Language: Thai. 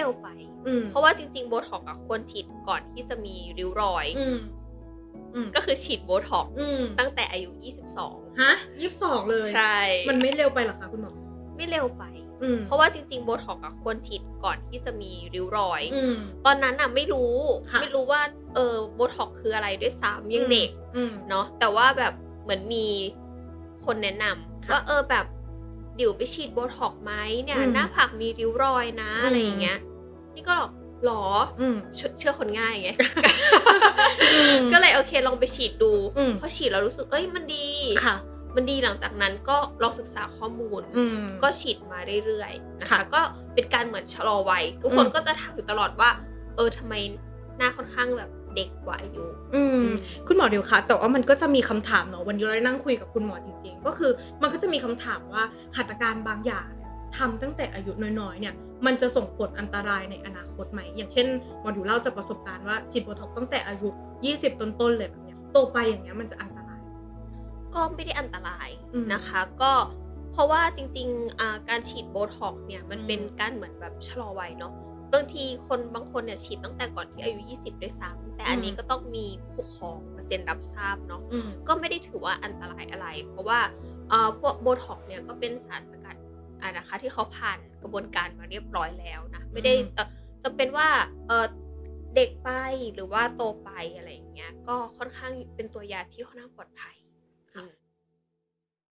เร็วไป อืมเพราะว่าจริงๆโบท็อกอะควรฉีดก่อนที่จะมีริ้วรอย อืมอืมก็คือฉีดโบท็อกอืมตั้งแต่อายุฮะยี่สิบสองเลย22ใช่ มันไม่เร็วไปเหรอคะคุณหมอไม่เร็วไป อืมเพราะว่าจริงๆโบท็อกอะควรฉีดก่อนที่จะมีริ้วรอย อืม ตอนนั้นอะไม่รู้ ค่ะไม่รู้ว่าเออโบท็อกคืออะไรด้วยซ้ำยังเด็ก อืม เนาะแต่ว่าแบบเหมือนมีคนแนะนำค่ะว่าเออแบบดิวไปฉีดโบท็อกไหมเนี่ยอืมหน้าผากมีริ้วรอยนะ อืม อะไรอย่างเงี้ยนี่ ก็หรออืมเชื่อเชื่อคนง่ายไงอืมก็เลยโอเคลองไปฉีดดูอืมพอฉีดแล้วรู้สึกเอ้ยมันดีค่ะ มันดีหลังจากนั้นก็ลองศึกษาข้อมูลอืมก็ฉีดมาเรื่อยๆนะคะค่ะก็เป็นการเหมือนชะลอวัยทุกคนอืมก็จะถามอยู่ตลอดว่า เออทำไมหน้าค่อนข้างแบบเด็กกว่าอายุอืมอืมคุณหมอเดี๋ยวค่ะ แต่ว่ามันก็จะมีคำถามเนอะวันนี้เราได้นั่งคุยกับคุณหมอจริงๆ ก็คือมันก็จะมีคำถามว่าหัตถการบางอย่างเนี่ย ทำตั้งแต่อายุน้อยๆเนี่ยมันจะส่งผลอันตรายในอนาคตไหม อย่างเช่นหมอดูเล่าจากประสบการณ์ว่าฉีดโบท็อกซ์ตั้งแต่อายุ 20 ต้นๆเลยแบบเนี้ยโตไปอย่างเงี้ยมันจะอันตราย ก็ไม่ได้อันตรายอืมนะคะ ก็เพราะว่าจริงๆอ่าการฉีดโบท็อกซ์เนี่ยมันอืมเป็นการเหมือนแบบชะลอวัยเนาะบางทีคนบางคนเนี่ยฉีดตั้งแต่ก่อนที่อายุ 20 ด้วยซ้ำแต่อันนี้ก็ต้องมีผู้ปกครองมาเซ็นรับทราบเนาะอืมก็ไม่ได้ถือว่าอันตรายอะไร เพราะว่าเอ่อพวกโบท็อกเนี่ยก็เป็นสารสกัด อ่านะคะ ที่เขาผ่านกระบวนการมาเรียบร้อยแล้วนะไม่ได้อืมจะจะเป็นว่าเออเด็กไปหรือว่าโตไปอะไรอย่างเงี้ยก็ค่อนข้างเป็นตัวยาที่ค่อนข้างปลอดภัย